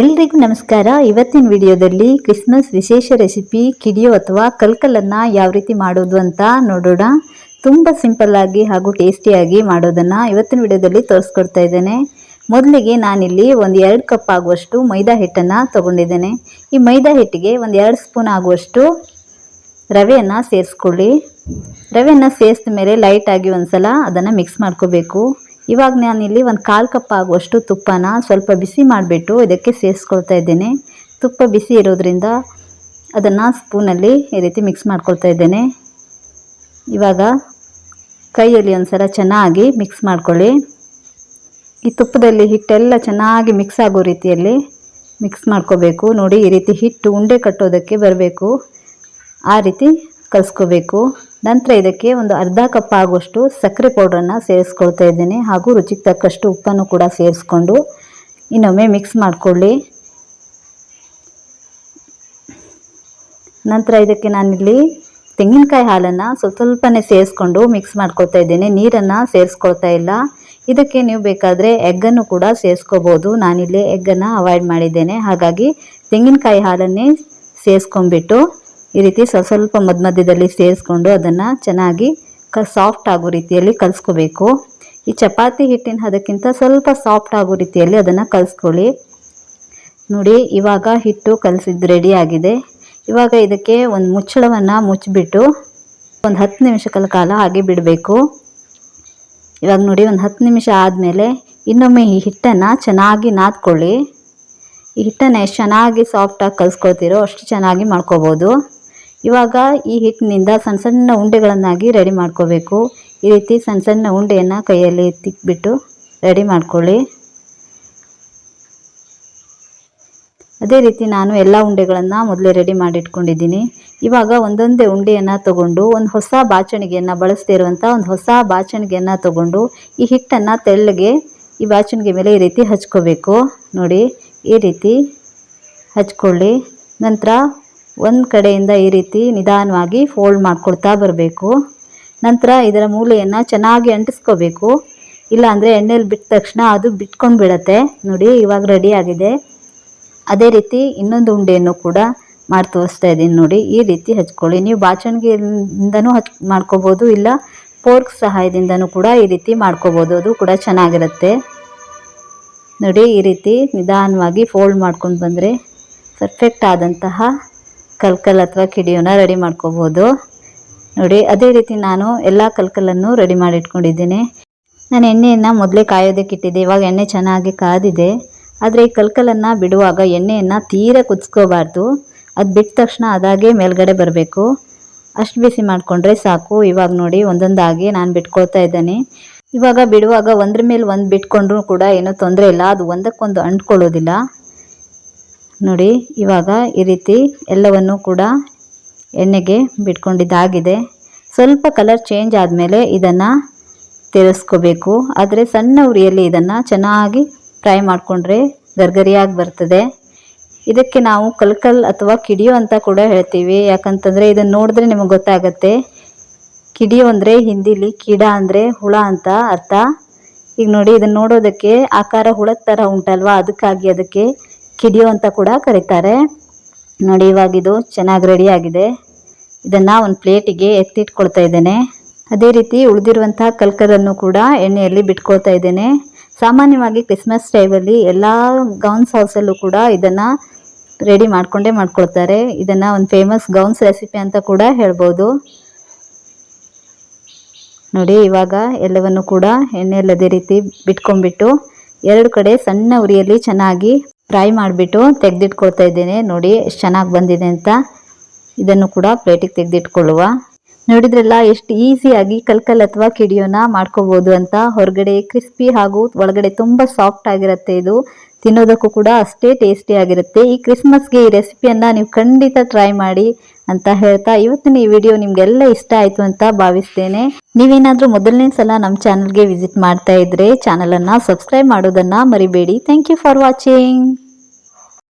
ಎಲ್ರಿಗೂ ನಮಸ್ಕಾರ. ಇವತ್ತಿನ ವಿಡಿಯೋದಲ್ಲಿ ಕ್ರಿಸ್ಮಸ್ ವಿಶೇಷ ರೆಸಿಪಿ ಕಿಡಿಯೋ ಅಥವಾ ಕಲ್ಕಲನ್ನು ಯಾವ ರೀತಿ ಮಾಡೋದು ಅಂತ ನೋಡೋಣ. ತುಂಬ ಸಿಂಪಲ್ ಆಗಿ ಹಾಗೂ ಟೇಸ್ಟಿಯಾಗಿ ಮಾಡೋದನ್ನು ಇವತ್ತಿನ ವಿಡಿಯೋದಲ್ಲಿ ತೋರಿಸ್ಕೊಡ್ತಾ ಇದ್ದೇನೆ. ಮೊದಲಿಗೆ ನಾನಿಲ್ಲಿ ಒಂದು ಎರಡು ಕಪ್ ಆಗುವಷ್ಟು ಮೈದಾ ಹಿಟ್ಟನ್ನು ತಗೊಂಡಿದ್ದೇನೆ. ಈ ಮೈದಾ ಹಿಟ್ಟಿಗೆ ಒಂದು ಎರಡು ಸ್ಪೂನ್ ಆಗುವಷ್ಟು ರವೆಯನ್ನು ಸೇರಿಸ್ಕೊಳ್ಳಿ. ರವೆಯನ್ನು ಸೇರಿಸಿದ ಮೇಲೆ ಲೈಟಾಗಿ ಒಂದು ಸಲ ಅದನ್ನು ಮಿಕ್ಸ್ ಮಾಡ್ಕೋಬೇಕು. ಇವಾಗ ನಾನಿಲ್ಲಿ ಒಂದು ಕಾಲು ಕಪ್ ಆಗುವಷ್ಟು ತುಪ್ಪನ ಸ್ವಲ್ಪ ಬಿಸಿ ಮಾಡಿಬಿಟ್ಟು ಇದಕ್ಕೆ ಸೇರಿಸ್ಕೊಳ್ತಾ ಇದ್ದೇನೆ. ತುಪ್ಪ ಬಿಸಿ ಇರೋದ್ರಿಂದ ಅದನ್ನು ಸ್ಪೂನಲ್ಲಿ ಈ ರೀತಿ ಮಿಕ್ಸ್ ಮಾಡ್ಕೊಳ್ತಾ ಇದ್ದೇನೆ. ಇವಾಗ ಕೈಯಲ್ಲಿ ಒಂದು ಸಲ ಚೆನ್ನಾಗಿ ಮಿಕ್ಸ್ ಮಾಡ್ಕೊಳ್ಳಿ. ಈ ತುಪ್ಪದಲ್ಲಿ ಹಿಟ್ಟೆಲ್ಲ ಚೆನ್ನಾಗಿ ಮಿಕ್ಸ್ ಆಗೋ ರೀತಿಯಲ್ಲಿ ಮಿಕ್ಸ್ ಮಾಡ್ಕೋಬೇಕು. ನೋಡಿ, ಈ ರೀತಿ ಹಿಟ್ಟು ಉಂಡೆ ಕಟ್ಟೋದಕ್ಕೆ ಬರಬೇಕು. ಆ ರೀತಿ ಕಲಿಸ್ಕೋಬೇಕು. ನಂತರ ಇದಕ್ಕೆ ಒಂದು ಅರ್ಧ ಕಪ್ ಆಗುವಷ್ಟು ಸಕ್ಕರೆ ಪೌಡ್ರನ್ನು ಸೇರಿಸ್ಕೊಳ್ತಾ ಇದ್ದೇನೆ ಹಾಗೂ ರುಚಿಗೆ ತಕ್ಕಷ್ಟು ಉಪ್ಪನ್ನು ಕೂಡ ಸೇರಿಸ್ಕೊಂಡು ಇನ್ನೊಮ್ಮೆ ಮಿಕ್ಸ್ ಮಾಡಿಕೊಳ್ಳಿ. ನಂತರ ಇದಕ್ಕೆ ನಾನಿಲ್ಲಿ ತೆಂಗಿನಕಾಯಿ ಹಾಲನ್ನು ಸ್ವಲ್ಪ ಸ್ವಲ್ಪನೇ ಸೇರಿಸ್ಕೊಂಡು ಮಿಕ್ಸ್ ಮಾಡ್ಕೊಳ್ತಾ ಇದ್ದೇನೆ. ನೀರನ್ನು ಸೇರಿಸ್ಕೊಳ್ತಾ ಇಲ್ಲ. ಇದಕ್ಕೆ ನೀವು ಬೇಕಾದರೆ ಎಗ್ಗನ್ನು ಕೂಡ ಸೇರಿಸ್ಕೋಬೋದು. ನಾನಿಲ್ಲಿ ಎಗ್ಗನ್ನು ಅವಾಯ್ಡ್ ಮಾಡಿದ್ದೇನೆ. ಹಾಗಾಗಿ ತೆಂಗಿನಕಾಯಿ ಹಾಲನ್ನೇ ಸೇರಿಸ್ಕೊಂಡ್ಬಿಟ್ಟು ಈ ರೀತಿ ಸ್ವಲ್ಪ ಸ್ವಲ್ಪ ಮಧ್ಯ ಮಧ್ಯದಲ್ಲಿ ಸೇರಿಸ್ಕೊಂಡು ಅದನ್ನು ಚೆನ್ನಾಗಿ ಕ ಸಾಫ್ಟ್ ಆಗೋ ರೀತಿಯಲ್ಲಿ ಕಲಿಸ್ಕೋಬೇಕು. ಈ ಚಪಾತಿ ಹಿಟ್ಟಿನ ಅದಕ್ಕಿಂತ ಸ್ವಲ್ಪ ಸಾಫ್ಟ್ ಆಗೋ ರೀತಿಯಲ್ಲಿ ಅದನ್ನು ಕಲಿಸ್ಕೊಳ್ಳಿ. ನೋಡಿ, ಇವಾಗ ಹಿಟ್ಟು ಕಲಸಿದ್ದು ರೆಡಿ ಆಗಿದೆ. ಇವಾಗ ಇದಕ್ಕೆ ಒಂದು ಮುಚ್ಚಳವನ್ನು ಮುಚ್ಚಿಬಿಟ್ಟು ಒಂದು ಹತ್ತು ನಿಮಿಷಗಳ ಕಾಲ ಹಾಗೆ ಬಿಡಬೇಕು. ಇವಾಗ ನೋಡಿ, ಒಂದು ಹತ್ತು ನಿಮಿಷ ಆದಮೇಲೆ ಇನ್ನೊಮ್ಮೆ ಈ ಹಿಟ್ಟನ್ನು ಚೆನ್ನಾಗಿ ನಾದ್ಕೊಳ್ಳಿ. ಈ ಹಿಟ್ಟನ್ನು ಎಷ್ಟು ಚೆನ್ನಾಗಿ ಸಾಫ್ಟಾಗಿ ಕಲಿಸ್ಕೊಳ್ತೀರೋ ಅಷ್ಟು ಚೆನ್ನಾಗಿ ಮಾಡ್ಕೋಬೋದು. ಇವಾಗ ಈ ಹಿಟ್ಟಿನಿಂದ ಸಣ್ಣ ಸಣ್ಣ ಉಂಡೆಗಳನ್ನಾಗಿ ರೆಡಿ ಮಾಡ್ಕೋಬೇಕು. ಈ ರೀತಿ ಸಣ್ಣ ಸಣ್ಣ ಉಂಡೆಯನ್ನು ಕೈಯಲ್ಲಿ ತಿಕ್ಬಿಟ್ಟು ರೆಡಿ ಮಾಡ್ಕೊಳ್ಳಿ. ಅದೇ ರೀತಿ ನಾನು ಎಲ್ಲ ಉಂಡೆಗಳನ್ನು ಮೊದಲೇ ರೆಡಿ ಮಾಡಿಟ್ಕೊಂಡಿದ್ದೀನಿ. ಇವಾಗ ಒಂದೊಂದೇ ಉಂಡೆಯನ್ನು ತಗೊಂಡು ಒಂದು ಹೊಸ ಬಾಚಣಿಗೆಯನ್ನು ಬಳಸದೇ ಇರುವಂಥ ಒಂದು ಹೊಸ ಬಾಚಣಿಗೆಯನ್ನು ತಗೊಂಡು ಈ ಹಿಟ್ಟನ್ನು ತೆಳ್ಳಗೆ ಈ ಬಾಚಣಿಗೆ ಮೇಲೆ ಈ ರೀತಿ ಹಚ್ಕೋಬೇಕು. ನೋಡಿ, ಈ ರೀತಿ ಹಚ್ಕೊಳ್ಳಿ. ನಂತರ ಒಂದು ಕಡೆಯಿಂದ ಈ ರೀತಿ ನಿಧಾನವಾಗಿ ಫೋಲ್ಡ್ ಮಾಡ್ಕೊಳ್ತಾ ಬರಬೇಕು. ನಂತರ ಇದರ ಮೂಲೆಯನ್ನು ಚೆನ್ನಾಗಿ ಅಂಟಿಸ್ಕೋಬೇಕು. ಇಲ್ಲಾಂದರೆ ಎಣ್ಣೆಲಿ ಬಿಟ್ಟ ತಕ್ಷಣ ಅದು ಬಿಟ್ಕೊಂಡು ಬಿಡತ್ತೆ. ನೋಡಿ, ಇವಾಗ ರೆಡಿ ಆಗಿದೆ. ಅದೇ ರೀತಿ ಇನ್ನೊಂದು ಉಂಡೆಯನ್ನು ಕೂಡ ಮಾಡಿ ತೋರಿಸ್ತಾ ಇದ್ದೀನಿ ನೋಡಿ, ಈ ರೀತಿ ಹಚ್ಕೊಳ್ಳಿ. ನೀವು ಬಾಚಣಿಗೆಯಿಂದನೂ ಹಚ್ ಮಾಡ್ಕೋಬೋದು, ಇಲ್ಲ ಫೋರ್ಕ್ ಸಹಾಯದಿಂದನೂ ಕೂಡ ಈ ರೀತಿ ಮಾಡ್ಕೋಬೋದು. ಅದು ಕೂಡ ಚೆನ್ನಾಗಿರುತ್ತೆ. ನೋಡಿ, ಈ ರೀತಿ ನಿಧಾನವಾಗಿ ಫೋಲ್ಡ್ ಮಾಡ್ಕೊಂಡು ಬಂದರೆ ಪರ್ಫೆಕ್ಟ್ ಆದಂತಹ ಕಲ್ಕಲ್ ಅಥವಾ ಕಿಡಿಯೋನ ರೆಡಿ ಮಾಡ್ಕೋಬೋದು. ನೋಡಿ, ಅದೇ ರೀತಿ ನಾನು ಎಲ್ಲ ಕಲ್ಕಲನ್ನು ರೆಡಿ ಮಾಡಿ ಇಟ್ಕೊಂಡಿದ್ದೇನೆ ನಾನು ಎಣ್ಣೆಯನ್ನು ಮೊದಲೇ ಕಾಯೋದಕ್ಕೆ ಇಟ್ಟಿದ್ದೆ. ಇವಾಗ ಎಣ್ಣೆ ಚೆನ್ನಾಗಿ ಕಾದಿದೆ. ಆದರೆ ಈ ಕಲ್ಕಲನ್ನು ಬಿಡುವಾಗ ಎಣ್ಣೆಯನ್ನು ತೀರ ಕುದಿಸ್ಕೋಬಾರ್ದು. ಅದು ಬಿಟ್ಟ ತಕ್ಷಣ ಅದಾಗೆ ಮೇಲ್ಗಡೆ ಬರಬೇಕು. ಅಷ್ಟು ಬಿಸಿ ಮಾಡಿಕೊಂಡ್ರೆ ಸಾಕು. ಇವಾಗ ನೋಡಿ, ಒಂದೊಂದಾಗಿ ನಾನು ಬಿಟ್ಕೊಳ್ತಾ ಇದ್ದೇನೆ. ಇವಾಗ ಬಿಡುವಾಗ ಒಂದ್ರ ಮೇಲೆ ಒಂದು ಬಿಟ್ಕೊಂಡ್ರೂ ಕೂಡ ಏನೂ ತೊಂದರೆ ಇಲ್ಲ. ಅದು ಒಂದಕ್ಕೊಂದು ಅಂಟ್ಕೊಳ್ಳೋದಿಲ್ಲ. ನೋಡಿ, ಇವಾಗ ಈ ರೀತಿ ಎಲ್ಲವನ್ನು ಕೂಡ ಎಣ್ಣೆಗೆ ಬಿಟ್ಕೊಂಡಿದ್ದಾಗಿದೆ. ಸ್ವಲ್ಪ ಕಲರ್ ಚೇಂಜ್ ಆದಮೇಲೆ ಇದನ್ನು ತಿರ್ಸ್ಕೋಬೇಕು. ಆದರೆ ಸಣ್ಣ ಉರಿಯಲ್ಲಿ ಇದನ್ನು ಚೆನ್ನಾಗಿ ಫ್ರೈ ಮಾಡಿಕೊಂಡ್ರೆ ಗರ್ಗರಿಯಾಗಿ ಬರ್ತದೆ. ಇದಕ್ಕೆ ನಾವು ಕಲ್ಕಲ್ ಅಥವಾ ಕಿಡಿಯೋ ಅಂತ ಕೂಡ ಹೇಳ್ತೀವಿ. ಯಾಕಂತಂದರೆ ಇದನ್ನು ನೋಡಿದ್ರೆ ನಿಮಗೆ ಗೊತ್ತಾಗತ್ತೆ. ಕಿಡಿಯೋ ಅಂದರೆ ಹಿಂದಿಲಿ, ಕಿಡ ಅಂದರೆ ಹುಳ ಅಂತ ಅರ್ಥ. ಈಗ ನೋಡಿ ಇದನ್ನು ನೋಡೋದಕ್ಕೆ ಆಕಾರ ಹುಳದ ಥರ ಉಂಟಲ್ವಾ? ಅದಕ್ಕಾಗಿ ಅದಕ್ಕೆ ಕಿಡಿಯೋ ಅಂತ ಕೂಡ ಕರೀತಾರೆ. ನೋಡಿ, ಇವಾಗ ಇದು ಚೆನ್ನಾಗಿ ರೆಡಿ ಆಗಿದೆ. ಇದನ್ನು ಒಂದು ಪ್ಲೇಟಿಗೆ ಎತ್ತಿಟ್ಕೊಳ್ತಾ ಇದ್ದೇನೆ. ಅದೇ ರೀತಿ ಉಳಿದಿರುವಂಥ ಕಲ್ಕರನ್ನು ಕೂಡ ಎಣ್ಣೆಯಲ್ಲಿ ಬಿಟ್ಕೊಳ್ತಾ ಇದ್ದೇನೆ. ಸಾಮಾನ್ಯವಾಗಿ ಕ್ರಿಸ್ಮಸ್ ಟೈಮಲ್ಲಿ ಎಲ್ಲ ಗೌನ್ಸ್ ಹೌಸಲ್ಲೂ ಕೂಡ ಇದನ್ನು ರೆಡಿ ಮಾಡಿಕೊಂಡೇ ಮಾಡ್ಕೊಳ್ತಾರೆ. ಇದನ್ನು ಒಂದು ಫೇಮಸ್ ಗೌನ್ಸ್ ರೆಸಿಪಿ ಅಂತ ಕೂಡ ಹೇಳ್ಬೋದು. ನೋಡಿ, ಇವಾಗ ಎಲ್ಲವನ್ನು ಕೂಡ ಎಣ್ಣೆಯಲ್ಲಿ ಅದೇ ರೀತಿ ಬಿಟ್ಕೊಂಡ್ಬಿಟ್ಟು ಎರಡು ಕಡೆ ಸಣ್ಣ ಉರಿಯಲ್ಲಿ ಚೆನ್ನಾಗಿ ಫ್ರೈ ಮಾಡಿಬಿಟ್ಟು ತೆಗೆದಿಟ್ಕೊಳ್ತಾ ಇದ್ದೇನೆ. ನೋಡಿ, ಎಷ್ಟು ಚೆನ್ನಾಗಿ ಬಂದಿದೆ ಅಂತ. ಇದನ್ನು ಕೂಡ ಪ್ಲೇಟಿಗೆ ತೆಗೆದಿಟ್ಕೊಳ್ಳುವ. ನೋಡಿದ್ರಲ್ಲ, ಎಷ್ಟು ಈಸಿಯಾಗಿ ಕಲ್ಕಲ್ ಅಥವಾ ಕಿಡಿಯೋನ ಮಾಡ್ಕೋಬೋದು ಅಂತ. ಹೊರಗಡೆ ಕ್ರಿಸ್ಪಿ ಹಾಗೂ ಒಳಗಡೆ ತುಂಬ ಸಾಫ್ಟ್ ಆಗಿರುತ್ತೆ ಇದು. ತಿನ್ನೋದಕ್ಕೂ ಕೂಡ ಅಷ್ಟೇ ಟೇಸ್ಟಿ ಆಗಿರುತ್ತೆ. ಈ ಕ್ರಿಸ್ಮಸ್ಗೆ ಈ ರೆಸಿಪಿಯನ್ನು ನೀವು ಖಂಡಿತ ಟ್ರೈ ಮಾಡಿ ಅಂತ ಹೇಳ್ತಾ ಇವತ್ತಿನ ಈ ವಿಡಿಯೋ ನಿಮಗೆಲ್ಲ ಇಷ್ಟ ಆಯಿತು ಅಂತ ಭಾವಿಸ್ತೇನೆ. ನೀವೇನಾದರೂ ಮೊದಲನೇ ಸಲ ನಮ್ಮ ಚಾನಲ್ಗೆ ವಿಸಿಟ್ ಮಾಡ್ತಾ ಇದ್ರೆ ಚಾನಲನ್ನು ಸಬ್ಸ್ಕ್ರೈಬ್ ಮಾಡೋದನ್ನು ಮರಿಬೇಡಿ. Thank you for watching